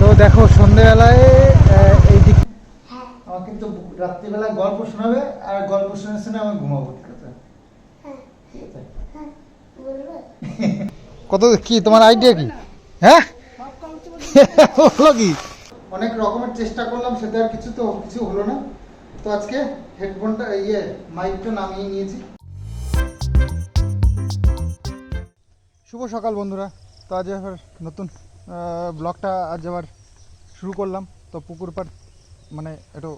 তো দেখো সন্ধেবেলায় এই দিক আমার কিন্তু রাত্রিবেলা গল্প শোনাবে আর গল্প শুনে শুনে আমি ঘুমাবো ঠিক আছে? ঠিক আছে? কত কি তোমার আইডিয়া কি? হ্যাঁ? হলো কি? অনেক রকমের চেষ্টা করলাম সেটা আর কিছু তো কিছু হলো না। তো আজকে হেডফোনটা ইয়ে মাইকটা নামিয়ে নিয়েছি। শুভ সকাল বন্ধুরা। তো আজ আবার নতুন ব্লগটা আজ আবার শুরু করলাম। তো পুকুর পাড় মানে একটু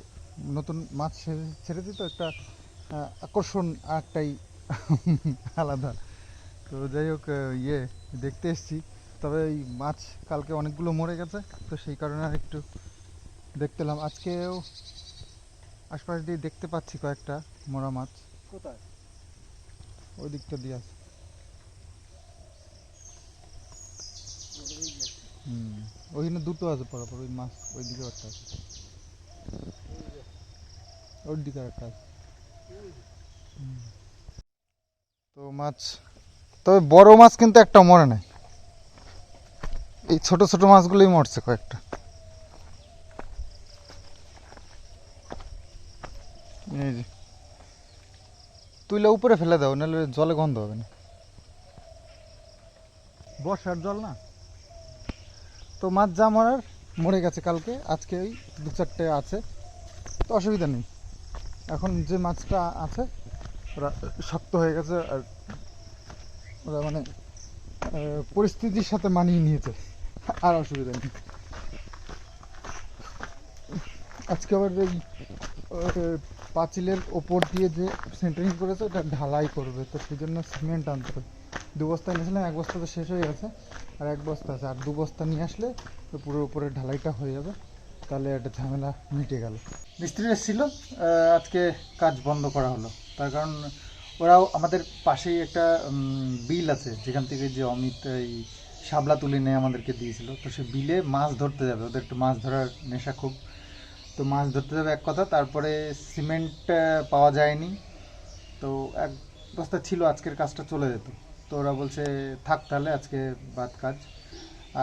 নতুন মাছ ছেড়ে- ছেড়েছি তো একটা আকর্ষণ একটাই আলাদা। তো যাই হোক ইয়ে দেখতে এসেছি। তবে এই মাছ কালকে অনেকগুলো মরে গেছে তো সেই কারণে আর একটু দেখতে এলাম। আজকেও আশপাশ দিয়ে দেখতে পাচ্ছি কয়েকটা মরা মাছ। কোথায়? ওই দিকটা দিয়ে আছে। হুম। ওইখানে দুটো আছে পরপর ওই মাছ ওই দিকে একটা আছে। ওর দিকে একটা আছে। তো মাছ, তবে বড় মাছ কিন্তু একটা মরে নাই। এই ছোট ছোট মাছগুলোই মরছে কয়েকটা। এই যে। তুইলে উপরে ফেলে দাও, নাহলে জলে গন্ধ হবে না। বর্ষার জল না? তো মাছ যা মরার মরে গেছে কালকে আজকে ওই দু চারটে আছে। তো অসুবিধা নেই। এখন যে মাছটা আছে ওরা শক্ত হয়ে গেছে আর ওরা মানে পরিস্থিতির সাথে মানিয়ে নিয়েছে। আর অসুবিধা নেই। আজকে আবার আহ, পাঁচিলের ওপর দিয়ে যে সেন্টারিং করেছে ওটা ঢালাই করবে। তো সেই জন্য সিমেন্ট আনতে হবে। দু বস্তা এনেছিলাম, এক বস্তা তো শেষ হয়ে গেছে, আর এক বস্তা আছে। আর দু বস্তা নিয়ে আসলে পুরো উপরে ঢালাইটা হয়ে যাবে, তাহলে একটা ঝামেলা মিটে গেল। মিস্ত্রি এসেছিল আজকে কাজ বন্ধ করা হলো। তার কারণ ওরাও আমাদের পাশেই একটা বিল আছে, যেখান থেকে যে অমিত এই শাবলা তুলে নিয়ে আমাদেরকে দিয়েছিল। তো সে বিলে মাছ ধরতে যাবে, ওদের একটু মাছ ধরার নেশা খুব। তো মাছ ধরতে যাবে এক কথা, তারপরে সিমেন্ট পাওয়া যায়নি। তো এক বস্তা ছিল, আজকের কাজটা চলে যেত। তো ওরা বলছে থাক তাহলে আজকে বাদ কাজ।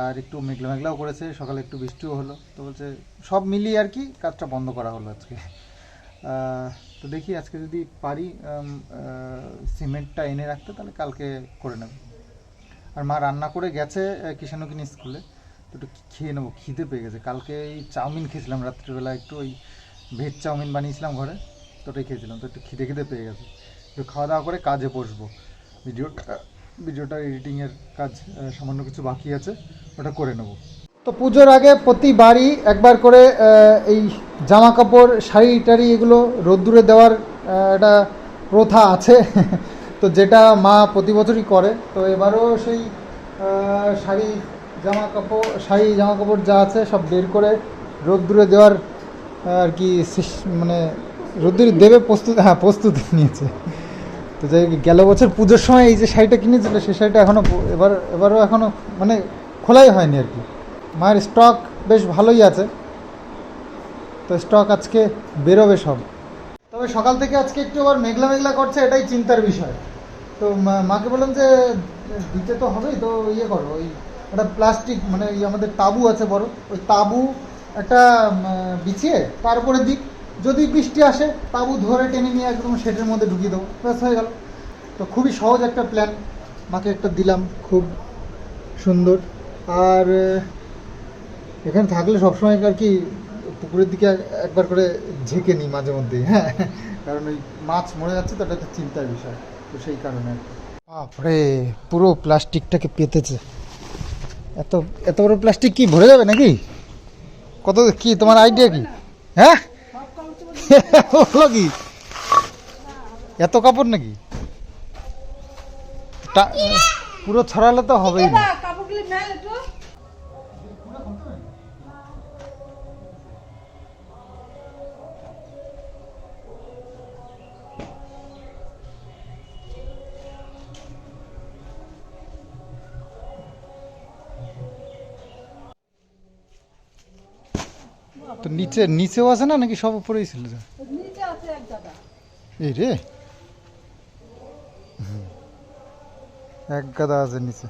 আর একটু মেঘলা মেঘলাও করেছে সকালে একটু বৃষ্টিও হলো। তো বলছে সব মিলিয়ে আর কি কাজটা বন্ধ করা হলো আজকে। তো দেখি আজকে যদি পারি সিমেন্টটা এনে রাখতে তাহলে কালকে করে নেব। আর মা রান্না করে গেছে আহ, স্কুলে। তো একটু খেয়ে নেব খিদে পেয়ে গেছে। কালকে এই চাউমিন খেয়েছিলাম রাত্রিবেলা একটু ওই ভেজ চাউমিন বানিয়েছিলাম ঘরে তো ওটাই খেয়েছিলাম। তো একটু খিদে খিদে পেয়ে গেছে। একটু খাওয়া দাওয়া করে কাজে বসবো। ভিডিওটা ভিডিওটার এডিটিংয়ের কাজ সামান্য কিছু বাকি আছে, ওটা করে নেব। তো পুজোর আগে প্রতিবারই একবার করে এই জামা কাপড় শাড়ি, টাড়ি এগুলো রোদ্দুরে দেওয়ার একটা প্রথা আছে। তো যেটা মা প্রতি বছরই করে। তো এবারও সেই শাড়ি জামা কাপড় শাড়ি জামা কাপড় যা আছে সব বের করে রোদ্দুরে দেওয়ার আর কি মানে রোদ্দুরে দেবে প্রস্তুত হ্যাঁ প্রস্তুতি নিয়েছে। তো যাই গেল বছর পুজোর সময় এই যে শাড়িটা কিনেছিল, সেই শাড়িটা এখনও এবার, এবারও এখনও মানে খোলাই হয়নি আর কি। মায়ের স্টক বেশ ভালোই আছে। তো স্টক আজকে বেরোবে সব। তবে সকাল থেকে আজকে একটু আবার মেঘলা মেঘলা করছে, এটাই চিন্তার বিষয়। তো মাকে বললাম যে, দিতে তো হবেই, তো ইয়ে করো, ওই একটা প্লাস্টিক মানে ওই আমাদের তাবু আছে বড়, ওই তাবু একটা বিছিয়ে তারপরে দিক। যদি বৃষ্টি আসে, তাবু ধরে টেনে নিয়ে একদম শেডের মধ্যে ঢুকিয়ে দেবো। ব্যাস, হয়ে গেল। তো খুবই সহজ একটা প্ল্যান মাকে একটা দিলাম, খুব সুন্দর। আর এখানে থাকলে সবসময় আর কি পুকুরের দিকে একবার করে ঝেঁকে নিই মাঝে মধ্যেই হ্যাঁ। কারণ ওই মাছ মরে যাচ্ছে, তো একটা চিন্তার বিষয়। তো সেই কারণে বাপরে, পুরো প্লাস্টিকটাকে পেতেছে। এত এত বড় প্লাস্টিক কি ভরে যাবে নাকি? কত, কি, তোমার আইডিয়া কি? হ্যাঁ? হলো কি? এত কাপড় নাকি? পুরো ছড়ালে তো হবেই না। তো নিচে নিচেও আছে না নাকি সব উপরেই ছিল? এই রে। এক গাদা আছে নিচে।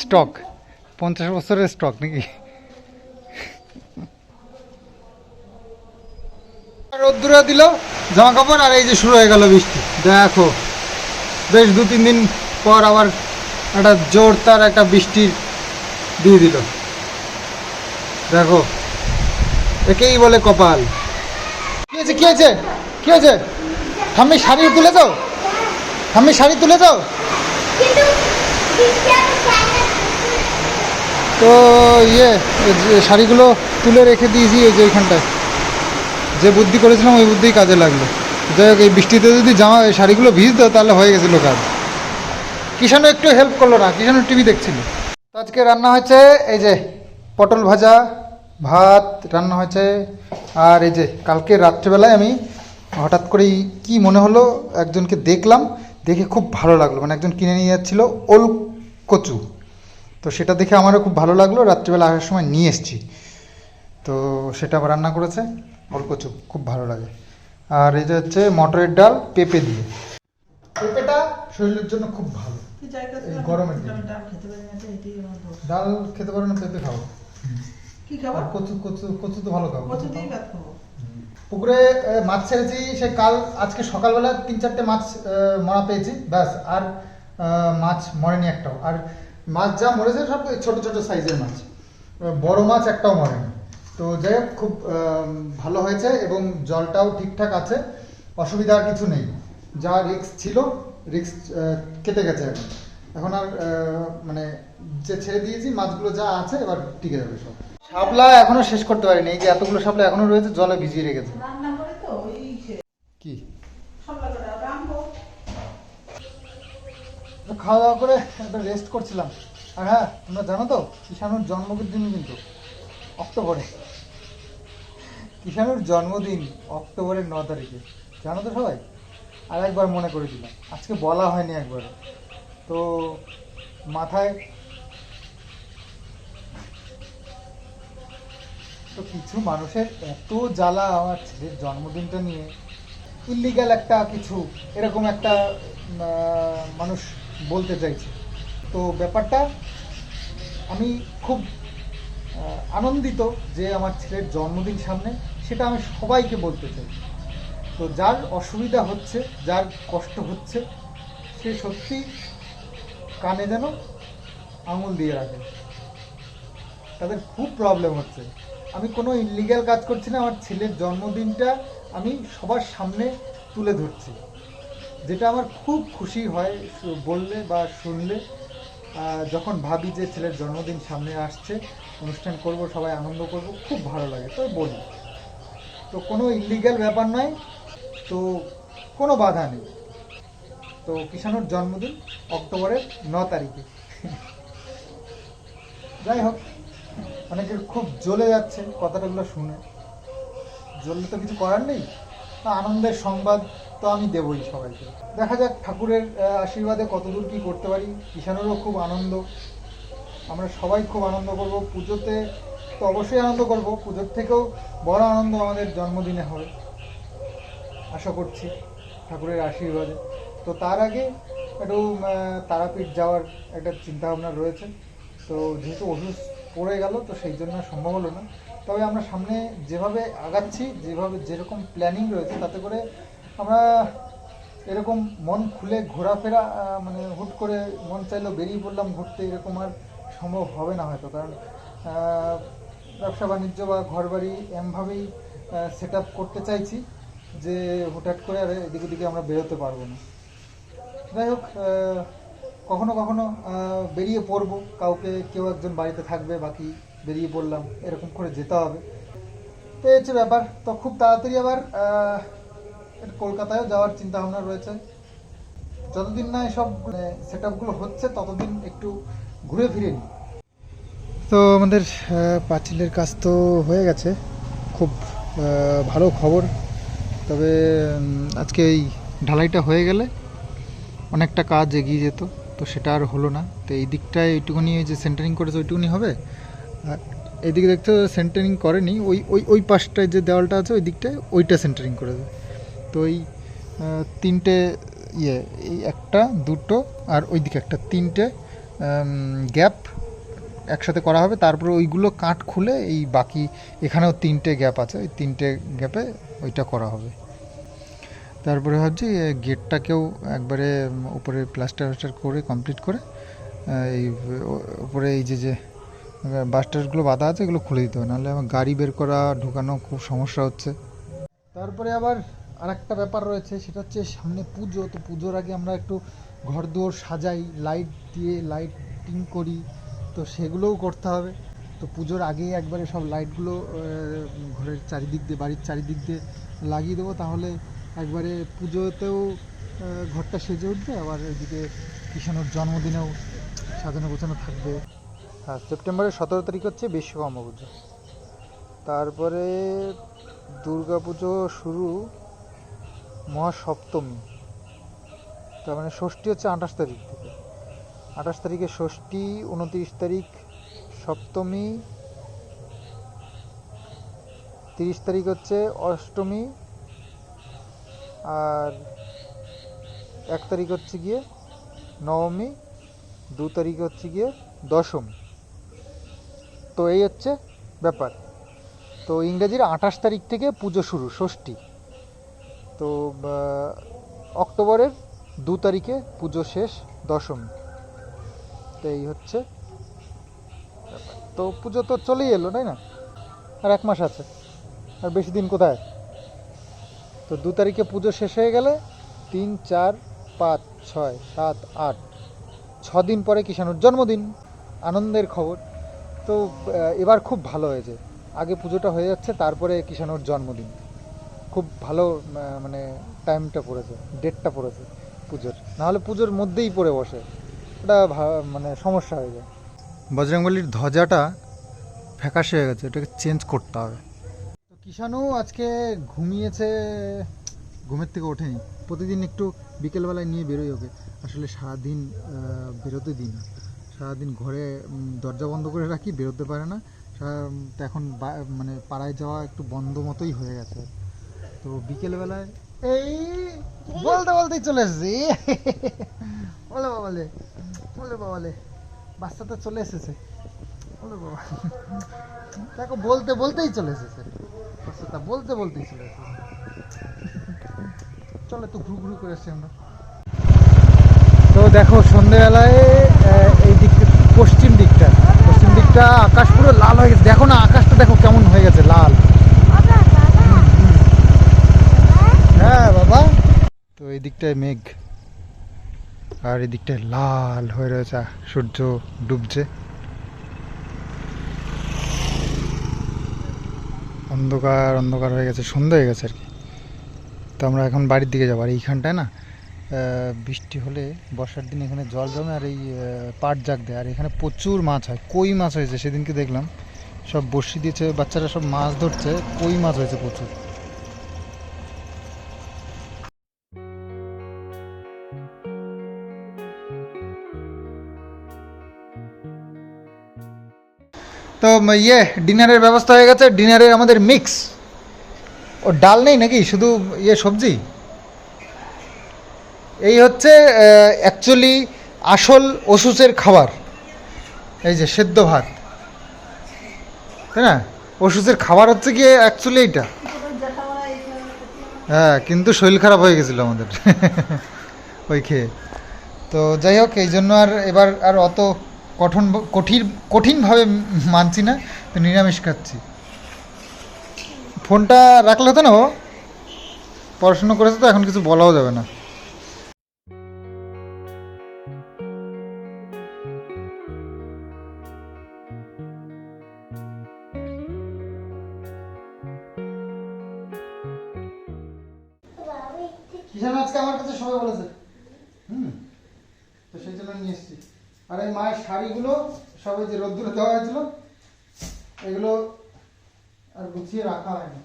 স্টক। পঞ্চাশ বছরের স্টক নাকি? রোদ্দুরে দিল জামা কাপড় আর এই যে শুরু হয়ে গেল বৃষ্টি। দেখো বেশ দু তিন দিন পর আবার একটা জোর তার একটা বৃষ্টির দিয়ে দিল। দেখো একেই বলে কপাল। কি হয়েছে কি হয়েছে? কি হয়েছে? ঠাম্মি শাড়ি তুলে দাও। ঠাম্মি শাড়ি তুলে দাও। তো ইয়ে শাড়িগুলো তুলে রেখে দিয়েছি এই যে ওইখানটায় যে বুদ্ধি করেছিলাম ওই বুদ্ধিই কাজে লাগল। যাই হোক এই বৃষ্টিতে যদি জামা শাড়িগুলো ভিজতো তাহলে হয়ে গেছিল কাজ কিষানও একটু হেল্প করল না কিষানও টিভি দেখছিল। আজকে রান্না হয়েছে, এই যে পটল ভাজা, ভাত রান্না হয়েছে, আর এই যে কালকে রাত্রেবেলায় আমি হঠাৎ করেই কি মনে হলো, একজনকে দেখলাম, দেখে খুব ভালো লাগল। মানে একজন কিনে নিয়ে যাচ্ছিল ওল কচু। তো সেটা দেখে আমারও খুব ভালো লাগল, রাত্রিবেলা আসার সময় নিয়ে এসেছি। তো সেটা রান্না করেছে, ওল কচু, খুব ভালো লাগে। আর এই যে হচ্ছে মটরের ডাল, পেঁপে দিয়ে। পেঁপেটা শরীরের জন্য খুব ভালো। গরমের দিনে। ডাল খেতে পারি না এটাই আমার ডাল খেতে পারো না পেঁপে খাও। কি খাব? আর কচু কচু কচু তো ভালো খাও কচু দিয়েই ভাত খাব। পুকুরে মাছ ছেড়েছি সে কাল আজকে সকালবেলা তিন চারটে মাছ মরা পেয়েছি ব্যাস। আর মাছ মরেনি একটাও। আর মাছ যা মরেছে সব ছোট ছোট সাইজের মাছ। বড় মাছ একটাও মরেনি। তো যাই হোক খুব ভালো হয়েছে এবং জলটাও ঠিকঠাক আছে। অসুবিধা আর কিছু নেই। যা রিক্স ছিল রিক্স কেটে গেছে এখন। এখন আর মানে যে ছেড়ে দিয়েছি মাছগুলো যা আছে এবার টিকে যাবে সব। শাপলা এখনও শেষ করতে পারিনি এই যে এতগুলো শাপলা এখনও রয়েছে জলে ভিজিয়ে রেখেছে। কি? খাওয়া দাওয়া করে একটা রেস্ট করছিলাম। আর হ্যাঁ তোমরা জানো তো কিষাণুর জন্মদিন কিন্তু অক্টোবরে। কিষাণুর জন্মদিন অক্টোবরের ন তারিখে। জানো তো সবাই? আর একবার মনে করে দিলাম আজকে বলা হয়নি একবার তো মাথায় তো কিছু মানুষের এত জ্বালা আমার ছেলের জন্মদিনটা নিয়ে ইলিগাল একটা কিছু, এরকম একটা মানুষ বলতে চাইছে। তো ব্যাপারটা আমি খুব আনন্দিত যে আমার ছেলের জন্মদিন সামনে, সেটা আমি সবাইকে বলতে চাই। তো যার অসুবিধা হচ্ছে, যার কষ্ট হচ্ছে, সে সত্যি কানে যেন আঙুল দিয়ে রাখে। তাদের খুব প্রবলেম হচ্ছে। আমি কোনো ইলিগ্যাল কাজ করছি না, আমার ছেলের জন্মদিনটা আমি সবার সামনে তুলে ধরছি। যেটা আমার খুব খুশি হয় বললে বা শুনলে। যখন ভাবি যে ছেলের জন্মদিন সামনে আসছে, অনুষ্ঠান করব, সবাই আনন্দ করব, খুব ভালো লাগে তো বলি। তো কোনো ইলিগ্যাল ব্যাপার নয় তো কোনো বাধা নেই। তো কিষাণুর জন্মদিন অক্টোবরের ন তারিখে। যাই হোক অনেকের খুব জ্বলে যাচ্ছে কথাটাগুলো শুনে। জ্বললে তো কিছু করার নেই। আনন্দের সংবাদ তো আমি দেবই সবাইকে। দেখা যাক ঠাকুরের আশীর্বাদে কতদূর কি করতে পারি। কিষানেরও খুব আনন্দ। আমরা সবাই খুব আনন্দ করব। পুজোতে তো অবশ্যই আনন্দ করব। পুজোর থেকেও বড় আনন্দ আমাদের জন্মদিনে হবে আশা করছি ঠাকুরের আশীর্বাদে। তো তার আগে একটু তারাপীঠ যাওয়ার একটা চিন্তাভাবনা রয়েছে। তো যেহেতু ওষুধ পড়ে গেল, তো সেই জন্য সম্ভব হলো না। তবে আমরা সামনে যেভাবে আগাচ্ছি, যেভাবে যেরকম প্ল্যানিং রয়েছে, তাতে করে আমরা এরকম মন খুলে ঘোরাফেরা মানে হুট করে মন চাইলেও বেরিয়ে পড়লাম, ঘুরতে এরকম আর সম্ভব হবে না হয়তো। কারণ ব্যবসা বাণিজ্য বা ঘরবাড়ি এমভাবেই সেট করতে চাইছি। যে হুটহাট করে আর এদিক ওদিকে আমরা বেরোতে পারব না। যাই হোক কখনো কখনো বেরিয়ে পড়ব। কাউকে কেউ একজন বাড়িতে থাকবে, বাকি বেরিয়ে পড়লাম, এরকম করে যেতে হবে। তো এই হচ্ছে ব্যাপার। তো খুব তাড়াতাড়ি আবার কলকাতায়ও যাওয়ার চিন্তা ভাবনা রয়েছে। যতদিন না এসব সেট আপগুলো হচ্ছে, ততদিন একটু ঘুরে ফিরে তো আমাদের পাঁচিলের কাজ তো হয়ে গেছে। খুব ভালো খবর। তবে আজকে এই ঢালাইটা হয়ে গেলে অনেকটা কাজ এগিয়ে যেত, তো সেটা আর হলো না। তো এই দিকটায় এইটুকুনি ওই যে সেন্টারিং করেছে ওইটুকুনি হবে। আর এইদিকে দেখতে সেন্টারিং করেনি, ওই ওই ওই পাশটায় যে দেওয়ালটা আছে ওই দিকটায় ওইটা সেন্টারিং করে করেছে। তো ওই তিনটে ইয়ে এই একটা, দুটো, আর ওই দিকে একটা। তিনটে গ্যাপ একসাথে করা হবে, তারপরে ওইগুলো কাট খুলে এই বাকি এখানেও তিনটে গ্যাপ আছে, ওই তিনটে গ্যাপে ওইটা করা হবে। তারপরে ভাবছি গেটটাকেও একবারে উপরে প্লাস্টার প্লাস্টার করে, কমপ্লিট করে এই উপরে এই যে যে বাস্টারগুলো বাঁধা আছে, এগুলো খুলে দিতে হবে, নাহলে আমার গাড়ি বের করা, ঢোকানো খুব সমস্যা হচ্ছে। তারপরে আবার আরেকটা ব্যাপার রয়েছে, সেটা হচ্ছে সামনে পুজো, তো পুজোর আগে আমরা একটু ঘর দুয়ার সাজাই, লাইট দিয়ে লাইটিং করি তো সেগুলোও করতে হবে। তো পুজোর আগেই একবারে সব লাইটগুলো ঘরের চারিদিক দিয়ে, বাড়ির চারিদিক দিয়ে লাগিয়ে দেবো। তাহলে একবারে পুজোতেও ঘরটা সেজে উঠবে, আবার এদিকে কিষাণুর জন্মদিনেও সাজানো গোছানো থাকবে। হ্যাঁ সেপ্টেম্বরের সতেরো তারিখ হচ্ছে বিশ্বকর্মা পুজো। তারপরে দুর্গা পুজো শুরু মহাসপ্তমী। তার মানে ষষ্ঠী হচ্ছে আঠাশ তারিখ। আঠাশ তারিখে ষষ্ঠী, উনত্রিশ তারিখ সপ্তমী, তিরিশ তারিখ হচ্ছে অষ্টমী, আর এক তারিখ হচ্ছে গিয়ে নবমী, দু তারিখ হচ্ছে গিয়ে দশমী। তো এই হচ্ছে ব্যাপার। তো ইংরেজির আঠাশ তারিখ থেকে পুজো শুরু, ষষ্ঠী। তো অক্টোবরের দু তারিখে পুজো শেষ, দশমী। তো এই হচ্ছে তো পুজো তো চলেই এলো, তাই না? আর এক মাস আছে। আর বেশি দিন কোথায়? তো দু তারিখে পুজো শেষ হয়ে গেলে তিন, চার, পাঁচ, ছয়, সাত, আট, ছ দিন পরে কিষাণুর জন্মদিন। আনন্দের খবর। তো এবার খুব ভালো হয়েছে। আগে পুজোটা হয়ে যাচ্ছে, তারপরে কিষাণুর জন্মদিন। খুব ভালো মানে টাইমটা পড়েছে ডেটটা পড়েছে পুজোর। নাহলে পুজোর মধ্যেই পড়ে বসে। ভা- মানে সমস্যা হয়ে যায়। বজরংবলির ধ্বজাটা ফ্যাকাশে হয়ে গেছে এটাকে চেঞ্জ করতে হবে। তো কিষাণু আজকে ঘুমিয়েছে ঘুমের থেকে ওঠেনি। প্রতিদিন একটু বিকেলবেলায় নিয়ে বেরোই ওকে। আসলে সারাদিন বেরোতে দিই না। সারাদিন ঘরে দরজা বন্ধ করে রাখি বেরোতে পারে না। তো এখন মানে পাড়ায় যাওয়া একটু বন্ধ মতোই হয়ে গেছে। তো বিকেলবেলায় এই বলতে বলতেই চলে এসেছি। বলে বাবালে বলে বাবালে বাচ্চাটা চলে এসেছে। বলে বাবা দেখো বলতে বলতেই চলে এসেছে। বাচ্চাটা বলতে বলতেই চলে এসেছে। চলো একটু ঘুরু ঘুরু করে এসছি আমরা। তো দেখো সন্ধেবেলায় এই দিকটা পশ্চিম দিকটা। পশ্চিম দিকটা আকাশ পুরো লাল হয়ে গেছে। দেখো না আকাশটা দেখো কেমন হয়ে গেছে লাল। হ্যাঁ বাবা। তো এই দিকটায় মেঘ। আর এই দিকটায় লাল হয়ে রয়েছে, সূর্য ডুবছে। অন্ধকার অন্ধকার হয়ে গেছে সন্ধ্যা হয়ে গেছে আর কি। তো আমরা এখন বাড়ির দিকে যাব। আর এইখানটায় না বৃষ্টি হলে বর্ষার দিন এখানে জল জমে আর এই পাট জাগ দেয়। আর এখানে প্রচুর মাছ হয়। কই মাছ হয়েছে সেদিনকে দেখলাম। সব বড়শি দিয়েছে, বাচ্চারা সব মাছ ধরছে, কই মাছ হয়েছে প্রচুর। তো ইয়ে ডিনারের ব্যবস্থা হয়ে গেছে, ডিনারের আমাদের মিক্স ও, ডাল নেই নাকি? শুধু ইয়ে সবজি? এই হচ্ছে অ্যাকচুয়ালি আসল ওষুধের খাবার। এই যে, সেদ্ধ ভাত। তাই না? ওষুধের খাবার হচ্ছে গিয়ে অ্যাকচুয়ালি এইটা। হ্যাঁ কিন্তু শরীর খারাপ হয়ে গেছিল আমাদের। ওই খেয়ে। তো, যাই হোক, এই জন্য আর এবার আর অত কঠোর কঠিন কঠিনভাবে মানছি না, তো নিরামিষ খাচ্ছি। ফোনটা রাখলে হতো না ও? পড়াশুনো করেছে তো, এখন কিছু বলাও যাবে না। সবাই যে রোদ্দুরে দেওয়া হয়েছিল, এগুলো আর গুছিয়ে রাখা হয়নি.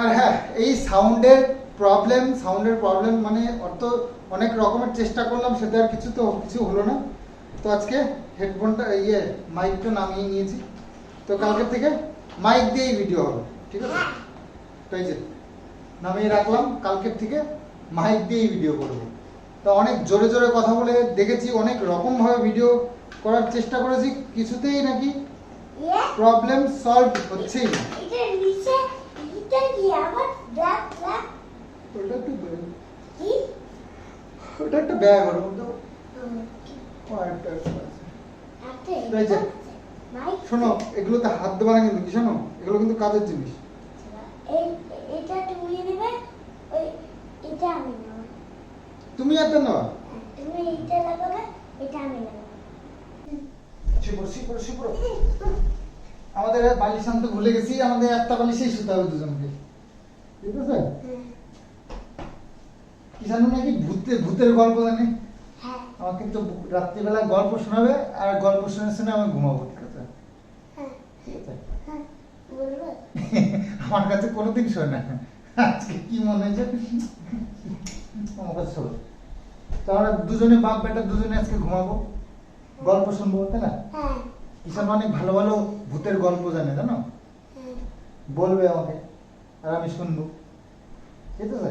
আর হ্যাঁ এই সাউন্ডের প্রবলেম সাউন্ডের প্রবলেম মানে অত অনেক রকমের চেষ্টা করলাম, সেটা আর কিছু তো, কিছু হলো না তো আজকে হেডফোনটা ইয়ে মাইকটা নামিয়ে নিয়েছি। তো কালকে থেকে মাইক দিয়েই ভিডিও হবে ঠিক আছে? তো এই যে নামিয়ে রাখলাম কালকের থেকে মাইক দিয়েই ভিডিও করব। তো অনেক জোরে জোরে কথা বলে দেখেছি অনেক রকম ভাবে ভিডিও করার চেষ্টা করেছি কিছুতেই নাকি প্রবলেম সলভ হচ্ছেই না। এটা নিচে এটা কি? আবার ব্ল্যাক ব্ল্যাক ওটা একটু ওটা একটা ব্যাগ ওর মধ্যে এই যে। মাইক শোনো এগুলোতে হাত দেওয়া না কিন্তু কি শোনো এগুলো কিন্তু কাজের জিনিস। এটা তুমি নেবে ওই এটা আমি নেব। তুমি একটা নেওয়া হ্যাঁ, তুমি এটা লাগাবে এটা আমি নেব। শিপুর শিপুর শিপুর আমাদের বালিশ আনতে ভুলে গেছি আমাদের একটা বালিশেই শুতে হবে দুজনকে। ঠিক আছে? হ্যাঁ। কিষানু নাকি? ভূতের ভূতের গল্প জানে? আমার কিন্তু রাত্রিবেলা গল্প শোনাবে আর গল্প শুনে শুনে আমি ঘুমাবো ঠিক আছে? হ্যাঁ। ঠিক আছে? হ্যাঁ আমার কাছে কোনোদিন শোয় না। আজকে কি মনে হয়েছে? আমার কাছে তো আমরা দুজনে বাপ বেটা দুজনে আজকে ঘুমাবো গল্প শুনব তাই না? হ্যাঁ। কিষান অনেক ভালো ভালো ভূতের গল্প জানে জানো? বলবে আমাকে আর আমি শুনব। ঠিক আছে?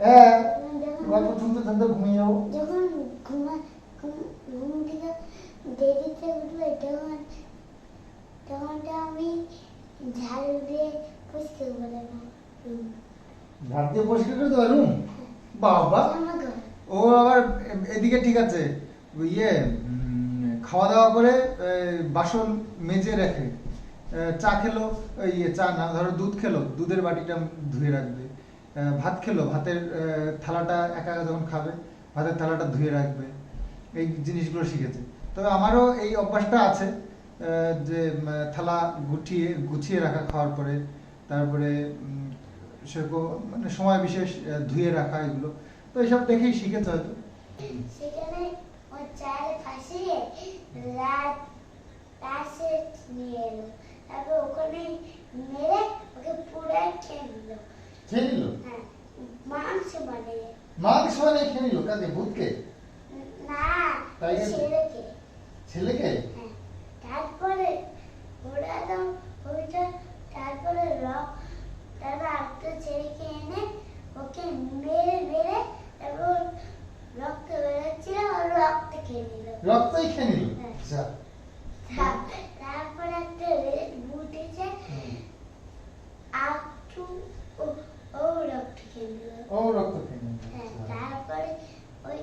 হ্যাঁ গল্প শুনতে শুনতে ঘুমিয়ে যাব যখন ঘুম- ঘুম থেকে দেরিতে উঠবে তখন তখন আমি ঝাড়ু দিয়ে পরিষ্কার করে ঝাড় দিয়ে পরিষ্কার করে দেবো রুম? বাবা। ও আবার এদিকে ঠিক আছে। ইয়ে খাওয়া দাওয়া করে বাসন মেজে রাখে চা খেলো ইয়ে চা না ধরো দুধ খেলো দুধের বাটিটা ধুয়ে রাখবে। ভাত খেলো, ভাতের থালাটা একা একা যখন খাবে, ভাতের থালাটা ধুয়ে রাখবে, এই জিনিসগুলো শিখেছে। তবে আমারও এই অভ্যাসটা আছে যে থালা গুছিয়ে গুছিয়ে রাখা খাওয়ার পরে, তারপরে সেরকম মানে সময় বিশেষ ধুয়ে রাখা এগুলো। তো এইসব দেখেই শিখেছে হয়তো। তারপর ওখানে মেরে ওকে পুরাই খেয়ে নিল। খেয়ে নিল হ্যাঁ। মাংস বানিয়ে বানিয়ে খেয়ে নিল ভূতকে? ছেলেকে। হ্যাঁ তারপরে ওরা তো ওইটা তারপরে রক তারপর একটা ছেলেকে এনে ওকে মেরে মেরে তারপর রক্ত বেরোচ্ছিল রক্ত খেয়ে নিল। রক্তই খেয়ে নিল হ্যাঁ। আচ্ছা তা- তারপর একটা রেড বুট এসে হুম। আটু ও- ও রক্ত খেয়ে নিল ও রক্ত খেয়ে নিল হ্যাঁ আচ্ছা। তারপরে ওই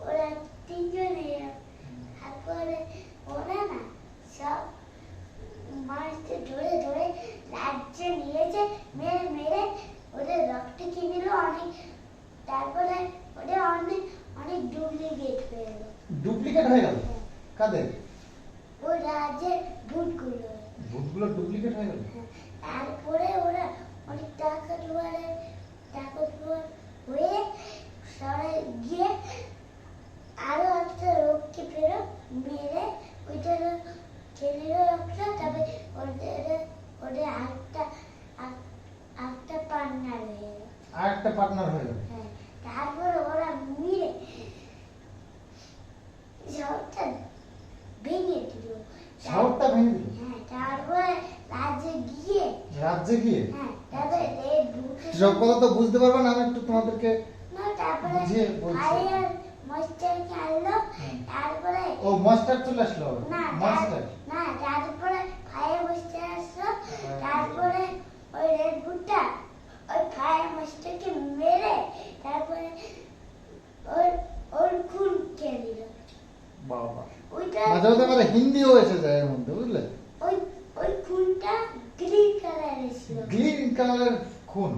ওরা তিনজনে তারপরে ওরা না সব মানুষকে ধরে ধরে রাজ্যে নিয়েছে মেরে মেরে ওদের রক্ত খেয়ে নিল অনেক তারপরে ওদের অনেক অনেক ডুপ্লিকেট হয়ে গেল ডুপ্লিকেট হয়ে গেল? কাদের? ওই রাজ্যের ভূতগুলো। ভূতগুলো ডুপ্লিকেট হয়ে গেল? তারপরে ওরা অনেক টাকা জোয়ারে টাকা জোয়ার হয়ে সবাই গিয়ে আরও একটা লোককে ফেরো মেরে ওইটা ছেলের লোকটা তবে ওদের ওদের আরেকটা আক- পার্টনার হয়ে গেল। আর একটা পার্টনার হয়ে গেল? হ্যাঁ তারপরে ওরা মিলে শহরটা ভেঙে দিল ভেঙে দিল হ্যাঁ তারপরে রাজ্যে গিয়ে রাজ্যে গিয়ে হ্যাঁ তারপরে সব কথা তো বুঝতে পারবে না আমি একটু তোমাদেরকে তারপরে বুঝিয়ে বলছি। ফায়ার মাস্টারকে তারপরে ও মাস্টার চলে আসলো না মাস্টার না তারপরে ফায়ার মাস্টার আসলো। তারপরে ওই রেড বুটটা ওই ফায়ার মাস্টারকে মেরে তারপরে ওর ওর খুন খেয়ে নিল বাবা মাঝে মাঝে হিন্দিও এসে যায় এর মধ্যে বুঝলে ওই ওই খুনটা গ্রিন কালারের ছিল গ্রিন কালারের খুন